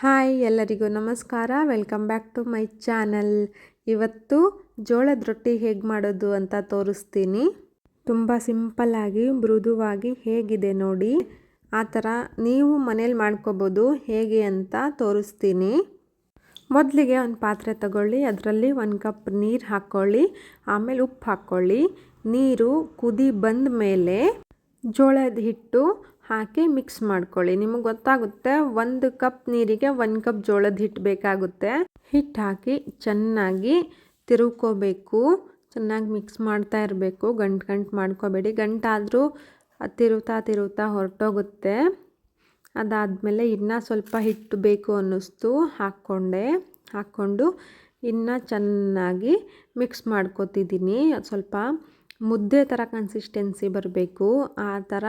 Hi ಎಲ್ಲರಿಗೂ ನಮಸ್ಕಾರ. Welcome back to my channel ಇವತ್ತು ಜೋಳದ ರೊಟ್ಟಿ ಹೇಗೆ ಮಾಡೋದು ಅಂತ ತೋರಿಸ್ತೀನಿ. ತುಂಬ ಸಿಂಪಲ್ಲಾಗಿ ಮೃದುವಾಗಿ ಹೇಗಿದೆ ನೋಡಿ. ಆ ಥರ ನೀವು ಮನೇಲಿ ಮಾಡ್ಕೋಬೋದು ಹೇಗೆ ಅಂತ ತೋರಿಸ್ತೀನಿ. ಮೊದಲಿಗೆ ಒಂದು ಪಾತ್ರೆ ತಗೊಳ್ಳಿ, ಅದರಲ್ಲಿ ಒಂದು ಕಪ್ ನೀರು ಹಾಕ್ಕೊಳ್ಳಿ ಆಮೇಲೆ ಉಪ್ಪು ಹಾಕ್ಕೊಳ್ಳಿ ನೀರು ಕುದಿ ಬಂದ ಮೇಲೆ ಜೋಳದ ಹಿಟ್ಟು ಹಾಕಿ ಮಿಕ್ಸ್ ಮಾಡ್ಕೊಳ್ಳಿ. ನಿಮಗೆ ಗೊತ್ತಾಗುತ್ತೆ, ಒಂದು ಕಪ್ ನೀರಿಗೆ ಒಂದು ಕಪ್ ಜೋಳದ ಹಿಟ್ಟು ಬೇಕಾಗುತ್ತೆ. ಹಿಟ್ಟು ಹಾಕಿ ಚೆನ್ನಾಗಿ ತಿರುವ್ಕೋಬೇಕು. ಚೆನ್ನಾಗಿ ಮಿಕ್ಸ್ ಮಾಡ್ತಾ ಇರಬೇಕು. ಗಂಟು ಗಂಟು ಮಾಡ್ಕೋಬೇಡಿ. ಗಂಟಾದರೂ ತಿರುವುತ್ತಾ ತಿರುವುತ್ತಾ ಹೊರಟೋಗುತ್ತೆ. ಅದಾದಮೇಲೆ ಇನ್ನೂ ಸ್ವಲ್ಪ ಹಿಟ್ಟು ಬೇಕು ಅನ್ನಿಸ್ತು, ಹಾಕ್ಕೊಂಡೆ. ಹಾಕ್ಕೊಂಡು ಇನ್ನು ಚೆನ್ನಾಗಿ ಮಿಕ್ಸ್ ಮಾಡ್ಕೋತಿದ್ದೀನಿ. ಸ್ವಲ್ಪ ಮುದ್ದೆ ಥರ ಕನ್ಸಿಸ್ಟೆನ್ಸಿ ಬರಬೇಕು. ಆ ಥರ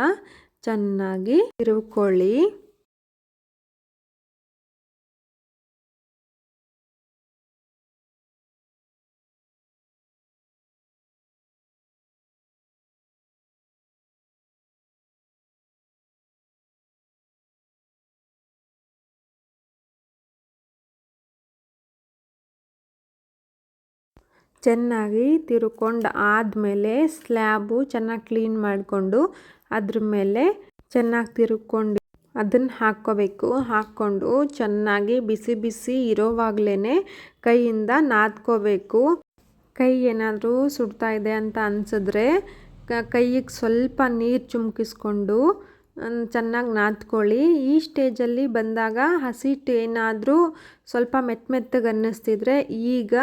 ಚೆನ್ನಾಗಿ ತಿರುವ್ಕೊಳ್ಳಿ ಚೆನ್ನಾಗಿ ತಿರ್ಕೊಂಡು ಆದಮೇಲೆ ಸ್ಲ್ಯಾಬು ಚೆನ್ನಾಗಿ ಕ್ಲೀನ್ ಮಾಡಿಕೊಂಡು ಅದ್ರ ಮೇಲೆ ಚೆನ್ನಾಗಿ ತಿರುಗ್ಕೊಂಡು ಅದನ್ನು ಹಾಕ್ಕೋಬೇಕು. ಹಾಕ್ಕೊಂಡು ಚೆನ್ನಾಗಿ ಬಿಸಿ ಬಿಸಿ ಇರೋವಾಗ್ಲೇ ಕೈಯಿಂದ ನಾದ್ಕೋಬೇಕು. ಕೈ ಏನಾದರೂ ಸುಡ್ತಾ ಇದೆ ಅಂತ ಅನಿಸಿದ್ರೆ ಕೈಗೆ ಸ್ವಲ್ಪ ನೀರು ಚುಮ್ಕಿಸ್ಕೊಂಡು ಚೆನ್ನಾಗಿ ನಾದ್ಕೊಳ್ಳಿ. ಈ ಸ್ಟೇಜಲ್ಲಿ ಬಂದಾಗ ಹಸಿಟ್ಟು ಏನಾದರೂ ಸ್ವಲ್ಪ ಮೆತ್ತ ಮೆತ್ತಗೆ ಅನ್ನಿಸ್ತಿದ್ರೆ ಈಗ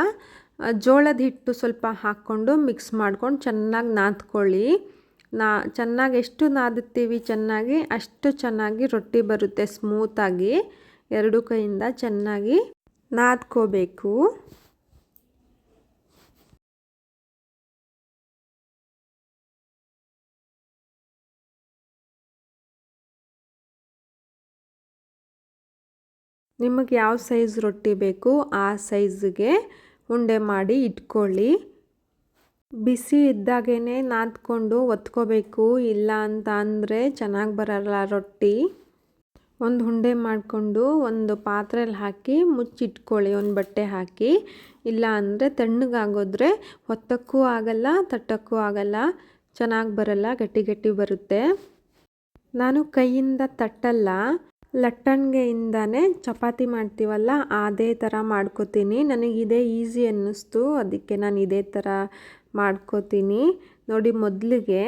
ಜೋಳದ ಹಿಟ್ಟು ಸ್ವಲ್ಪ ಹಾಕ್ಕೊಂಡು ಮಿಕ್ಸ್ ಮಾಡ್ಕೊಂಡು ಚೆನ್ನಾಗಿ ನಾದ್ಕೊಳ್ಳಿ. ನಾ ಚೆನ್ನಾಗಿ ಎಷ್ಟು ನಾದುತ್ತೀವಿ ಚೆನ್ನಾಗಿ, ಅಷ್ಟು ಚೆನ್ನಾಗಿ ರೊಟ್ಟಿ ಬರುತ್ತೆ ಸ್ಮೂತಾಗಿ ಎರಡು ಕೈಯಿಂದ ಚೆನ್ನಾಗಿ ನಾದ್ಕೋಬೇಕು. ನಿಮಗೆ ಯಾವ ಸೈಜ್ ರೊಟ್ಟಿ ಬೇಕು ಆ ಸೈಜ್ಗೆ ಉಂಡೆ ಮಾಡಿ ಇಟ್ಕೊಳ್ಳಿ. ಬಿಸಿ ಇದ್ದಾಗೇ ನಾದ್ಕೊಂಡು ಒತ್ಕೋಬೇಕು, ಇಲ್ಲ ಅಂತ ಅಂದರೆ ಚೆನ್ನಾಗಿ ಬರಲ್ಲ ರೊಟ್ಟಿ. ಒಂದು ಉಂಡೆ ಮಾಡಿಕೊಂಡು ಒಂದು ಪಾತ್ರೆಯಲ್ಲಿ ಹಾಕಿ ಮುಚ್ಚಿಟ್ಕೊಳ್ಳಿ, ಒಂದು ಬಟ್ಟೆ ಹಾಕಿ. ಇಲ್ಲ ಅಂದರೆ ತಣ್ಣಗಾಗೋದ್ರೆ ಒತ್ತಕ್ಕೂ ಆಗಲ್ಲ, ತಟ್ಟಕ್ಕೂ ಆಗಲ್ಲ, ಚೆನ್ನಾಗಿ ಬರಲ್ಲ, ಗಟ್ಟಿ ಗಟ್ಟಿ ಬರುತ್ತೆ. ನಾನು ಕೈಯಿಂದ ತಟ್ಟಲ್ಲ, ಲಟ್ಟಣಿಗೆಯಿಂದನೇ ಚಪಾತಿ ಮಾಡ್ತೀವಲ್ಲ, ಅದೇ ಥರ ಮಾಡ್ಕೋತೀನಿ. ನನಗೆ ಇದೇ ಈಸಿ ಅನ್ನಿಸ್ತು, ಅದಕ್ಕೆ ನಾನು ಇದೇ ಥರ ಮಾಡ್ಕೋತೀನಿ. ನೋಡಿ ಮೊದಲಿಗೆ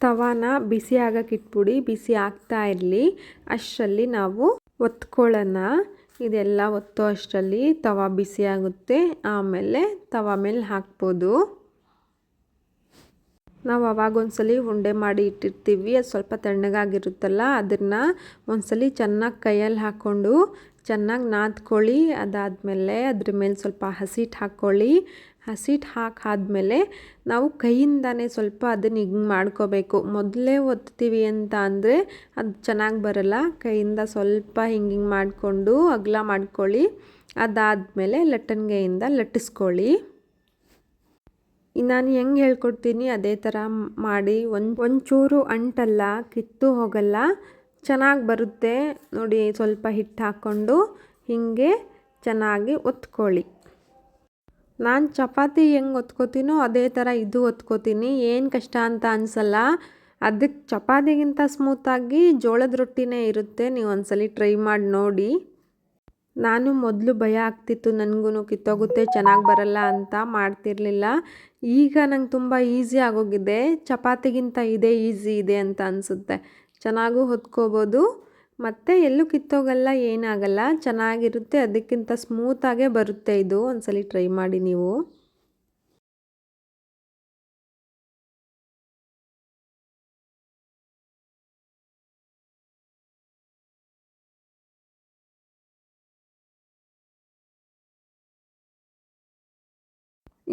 ತವಾನ ಬಿಸಿ ಆಗಕ್ಕೆ ಇಟ್ಬಿಡಿ, ಬಿಸಿ ಆಗ್ತಾ ಇರಲಿ. ಅಷ್ಟರಲ್ಲಿ ನಾವು ಒತ್ಕೊಳ್ಳೋಣ. ಇದೆಲ್ಲ ಒತ್ತೋ ಅಷ್ಟರಲ್ಲಿ ತವಾ ಬಿಸಿ ಆಗುತ್ತೆ. ಆಮೇಲೆ ತವಾ ಮೇಲೆ ಹಾಕ್ಬೋದು. ನಾವು ಅವಾಗ ಒಂದ್ಸಲಿ ಉಂಡೆ ಮಾಡಿ ಇಟ್ಟಿರ್ತೀವಿ. ಅದು ಸ್ವಲ್ಪ ತಣ್ಣಗಾಗಿರುತ್ತಲ್ಲ, ಅದನ್ನು ಒಂದ್ಸಲಿ ಚೆನ್ನಾಗಿ ಕೈಯಲ್ಲಿ ಹಾಕ್ಕೊಂಡು ಚೆನ್ನಾಗಿ ನಾದ್ಕೊಳ್ಳಿ. ಅದಾದಮೇಲೆ ಅದ್ರ ಮೇಲೆ ಸ್ವಲ್ಪ ಹಸಿಟ್ಟು ಹಾಕ್ಕೊಳ್ಳಿ. ಹಸಿಟ್ಟು ಹಾಕಾದ್ಮೇಲೆ ನಾವು ಕೈಯಿಂದನೇ ಸ್ವಲ್ಪ ಅದನ್ನು ಹಿಂಗೆ ಮಾಡ್ಕೋಬೇಕು. ಮೊದಲೇ ಒತ್ತೀವಿ ಅಂತ ಅಂದರೆ ಅದು ಚೆನ್ನಾಗಿ ಬರಲ್ಲ. ಕೈಯಿಂದ ಸ್ವಲ್ಪ ಹಿಂಗೆ ಹಿಂಗೆ ಮಾಡಿಕೊಂಡು ಅಗಲ ಮಾಡ್ಕೊಳ್ಳಿ. ಅದಾದಮೇಲೆ ಲಟ್ಟಣಿಗೆಯಿಂದ ಲಟ್ಟಿಸ್ಕೊಳ್ಳಿ. ನಾನು ಹೆಂಗೆ ಹೇಳ್ಕೊಡ್ತೀನಿ? ಅದೇ ಥರ ಮಾಡಿ. ಒಂದು ಒಂಚೂರು ಅಂಟಲ್ಲ, ಕಿತ್ತು ಹೋಗಲ್ಲ. ಚೆನ್ನಾಗಿ ಬರುತ್ತೆ. ನೋಡಿ, ಸ್ವಲ್ಪ ಹಿಟ್ಟು ಹಾಕ್ಕೊಂಡು ಹೀಗೆ ಚೆನ್ನಾಗಿ ಒತ್ಕೊಳ್ಳಿ. ನಾನು ಚಪಾತಿ ಹೆಂಗೆ ಒತ್ಕೋತೀನೋ ಅದೇ ಥರ ಇದು ಒತ್ಕೋತೀನಿ. ಏನು ಕಷ್ಟ ಅಂತ ಅನಿಸಲ್ಲ. ಅದಕ್ಕೆ ಚಪಾತಿಗಿಂತ ಸ್ಮೂತಾಗಿ ಜೋಳದ ರೊಟ್ಟಿನೇ ಇರುತ್ತೆ. ನೀವು ಒಂದ್ಸಲಿ ಟ್ರೈ ಮಾಡಿ ನೋಡಿ. ನಾನು ಮೊದಲು ಭಯ ಆಗ್ತಿತ್ತು ನನಗೂ ಕಿತ್ತೋಗುತ್ತೆ, ಚೆನ್ನಾಗಿ ಬರಲ್ಲ ಅಂತ ಮಾಡ್ತಿರ್ಲಿಲ್ಲ. ಈಗ ನಂಗೆ ತುಂಬ ಈಸಿ ಆಗೋಗಿದೆ. ಚಪಾತಿಗಿಂತ ಇದೇ ಈಸಿ ಇದೆ ಅಂತ ಅನಿಸುತ್ತೆ. ಚೆನ್ನಾಗೂ ಹೊತ್ಕೋಬೋದು. ಮತ್ತು ಎಲ್ಲೂ ಕಿತ್ತೋಗಲ್ಲ, ಏನಾಗಲ್ಲ, ಚೆನ್ನಾಗಿರುತ್ತೆ, ಅದಕ್ಕಿಂತ ಸ್ಮೂತಾಗೇ ಬರುತ್ತೆ ಇದು. ಒಂದ್ಸಲಿ ಟ್ರೈ ಮಾಡಿ ನೀವು.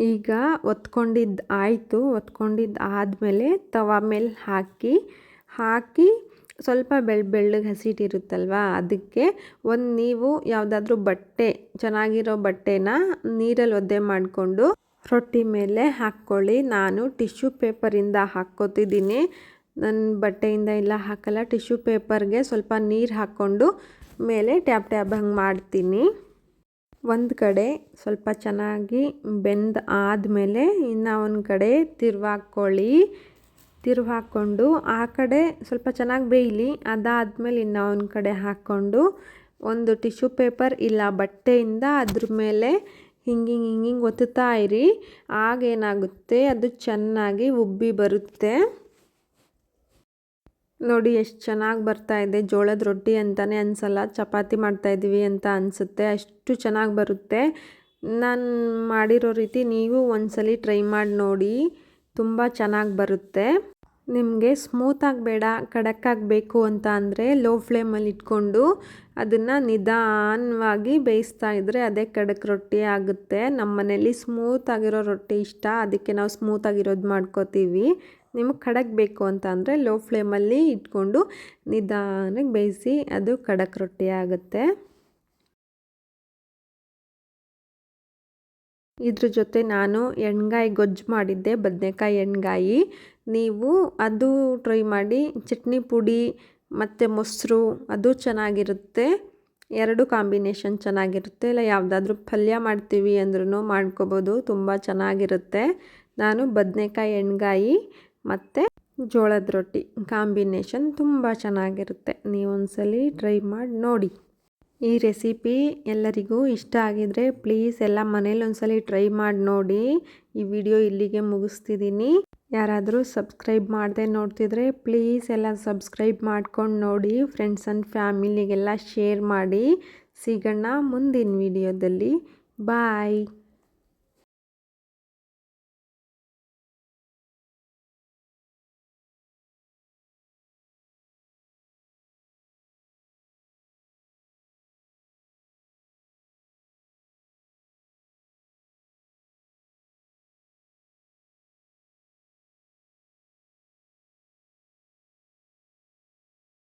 ಈಗ ಒತ್ಕೊಂಡಿದ್ದು ಆಯಿತು. ಒತ್ಕೊಂಡಿದ್ದು ಆದಮೇಲೆ ತವಾ ಮೇಲೆ ಹಾಕಿ ಹಾಕಿ ಸ್ವಲ್ಪ ಬೆಳ್, ಬೆಳ್ಳಗೆ ಹಸಿಟ್ಟಿರುತ್ತಲ್ವ ಅದಕ್ಕೆ ಒಂದು ನೀವು ಯಾವುದಾದ್ರೂ ಬಟ್ಟೆ, ಚೆನ್ನಾಗಿರೋ ಬಟ್ಟೆನ ನೀರಲ್ಲಿ ಒದ್ದೆ ಮಾಡಿಕೊಂಡು ರೊಟ್ಟಿ ಮೇಲೆ ಹಾಕ್ಕೊಳ್ಳಿ. ನಾನು ಟಿಶ್ಯೂ ಪೇಪರಿಂದ ಹಾಕ್ಕೋತಿದ್ದೀನಿ. ನನ್ನ ಬಟ್ಟೆಯಿಂದ ಇಲ್ಲ ಹಾಕಲ್ಲ. ಟಿಶ್ಯೂ ಪೇಪರ್ಗೆ ಸ್ವಲ್ಪ ನೀರು ಹಾಕ್ಕೊಂಡು ಮೇಲೆ ಟ್ಯಾಪ್ ಟ್ಯಾಪ್ ಹಂಗೆ ಮಾಡ್ತೀನಿ. ಒಂದು ಕಡೆ ಸ್ವಲ್ಪ ಚೆನ್ನಾಗಿ ಬೆಂದ ಆದಮೇಲೆ ಇನ್ನು ಒಂದು ಕಡೆ ತಿರ್ವಾಕ್ಕೊಳ್ಳಿ. ತಿರ್ವು ಹಾಕ್ಕೊಂಡು ಆ ಕಡೆ ಸ್ವಲ್ಪ ಚೆನ್ನಾಗಿ ಬೇಯಲಿ, ಅದಾದಮೇಲೆ ಇನ್ನು ಒಂದು ಕಡೆ ಹಾಕ್ಕೊಂಡು ಒಂದು ಟಿಶ್ಯೂ ಪೇಪರ್ ಇಲ್ಲ ಬಟ್ಟೆಯಿಂದ ಅದ್ರ ಮೇಲೆ ಹಿಂಗಿಂಗ್ ಹಿಂಗೆ ಒತ್ತುತ್ತಾ ಇರಿ ಆಗೇನಾಗುತ್ತೆ ಅದು ಚೆನ್ನಾಗಿ ಉಬ್ಬಿ ಬರುತ್ತೆ. ನೋಡಿ ಎಷ್ಟು ಚೆನ್ನಾಗಿ ಬರ್ತಾ ಇದೆ, ಜೋಳದ ರೊಟ್ಟಿ ಅಂತಲೇ ಅನಿಸಲ್ಲ, ಚಪಾತಿ ಮಾಡ್ತಾಯಿದ್ದೀವಿ ಅಂತ ಅನಿಸುತ್ತೆ, ಅಷ್ಟು ಚೆನ್ನಾಗಿ ಬರುತ್ತೆ. ನಾನು ಮಾಡಿರೋ ರೀತಿ ನೀವು ಒಂದ್ಸಲಿ ಟ್ರೈ ಮಾಡಿ ನೋಡಿ. ತುಂಬ ಚೆನ್ನಾಗಿ ಬರುತ್ತೆ. ನಿಮಗೆ ಸ್ಮೂತಾಗಿ ಬೇಡ ಖಡಕ್ಕಾಗಿ ಬೇಕು ಅಂತ ಅಂದರೆ ಲೋ ಫ್ಲೇಮಲ್ಲಿ ಇಟ್ಕೊಂಡು ಅದನ್ನು ನಿಧಾನವಾಗಿ ಬೇಯಿಸ್ತಾ ಇದ್ದರೆ ಅದೇ ಖಡಕ್ ರೊಟ್ಟಿ ಆಗುತ್ತೆ. ನಮ್ಮ ಮನೇಲಿ ಸ್ಮೂತಾಗಿರೋ ರೊಟ್ಟಿ ಇಷ್ಟ, ಅದಕ್ಕೆ ನಾವು ಸ್ಮೂತಾಗಿರೋದು ಮಾಡ್ಕೋತೀವಿ. ನಿಮಗೆ ಖಡಕ್ ಬೇಕು ಅಂತ ಅಂದರೆ ಲೋ ಫ್ಲೇಮಲ್ಲಿ ಇಟ್ಕೊಂಡು ನಿಧಾನಕ್ಕೆ ಬೇಯಿಸಿ ಅದು ಖಡಕ್ ರೊಟ್ಟಿ ಆಗುತ್ತೆ. ಇದ್ರ ಜೊತೆ ನಾನು ಎಣ್ಗಾಯಿ ಗೊಜ್ಜು ಮಾಡಿದ್ದೆ, ಬದನೆಕಾಯಿ ಎಣ್ಗಾಯಿ. ನೀವು ಅದು ಟ್ರೈ ಮಾಡಿ, ಚಟ್ನಿ ಪುಡಿ ಮತ್ತು ಮೊಸರು, ಅದು ಚೆನ್ನಾಗಿರುತ್ತೆ. ಎರಡು ಕಾಂಬಿನೇಷನ್ ಚೆನ್ನಾಗಿರುತ್ತೆ. ಇಲ್ಲ, ಯಾವುದಾದ್ರೂ ಪಲ್ಯ ಮಾಡ್ತೀವಿ ಅಂದ್ರೂ ಮಾಡ್ಕೋಬೋದು, ತುಂಬ ಚೆನ್ನಾಗಿರುತ್ತೆ. ನಾನು ಬದನೆಕಾಯಿ ಎಣ್ಗಾಯಿ ಮತ್ತು ಜೋಳದ ರೊಟ್ಟಿ ಕಾಂಬಿನೇಷನ್ ತುಂಬ ಚೆನ್ನಾಗಿರುತ್ತೆ. ನೀವು ಒಂದ್ಸಲಿ ಟ್ರೈ ಮಾಡಿ ನೋಡಿ. ಈ ರೆಸಿಪಿ ಎಲ್ಲರಿಗೂ ಇಷ್ಟ ಆಗಿದರೆ ಪ್ಲೀಸ್ ಎಲ್ಲ ಮನೇಲಿ ಒಂದ್ಸಲಿ ಟ್ರೈ ಮಾಡಿ ನೋಡಿ. ಈ ವಿಡಿಯೋ ಇಲ್ಲಿಗೆ ಮುಗಿಸ್ತಿದ್ದೀನಿ. ಯಾರಾದರೂ ಸಬ್ಸ್ಕ್ರೈಬ್ ಮಾಡದೆ ನೋಡ್ತಿದ್ರೆ ಪ್ಲೀಸ್ ಎಲ್ಲ ಸಬ್ಸ್ಕ್ರೈಬ್ ಮಾಡ್ಕೊಂಡು ನೋಡಿ. ಫ್ರೆಂಡ್ಸ್ ಆ್ಯಂಡ್ ಫ್ಯಾಮಿಲಿಗೆಲ್ಲ ಶೇರ್ ಮಾಡಿ. ಸಿಗೋಣ ಮುಂದಿನ ವಿಡಿಯೋದಲ್ಲಿ. ಬಾಯ್.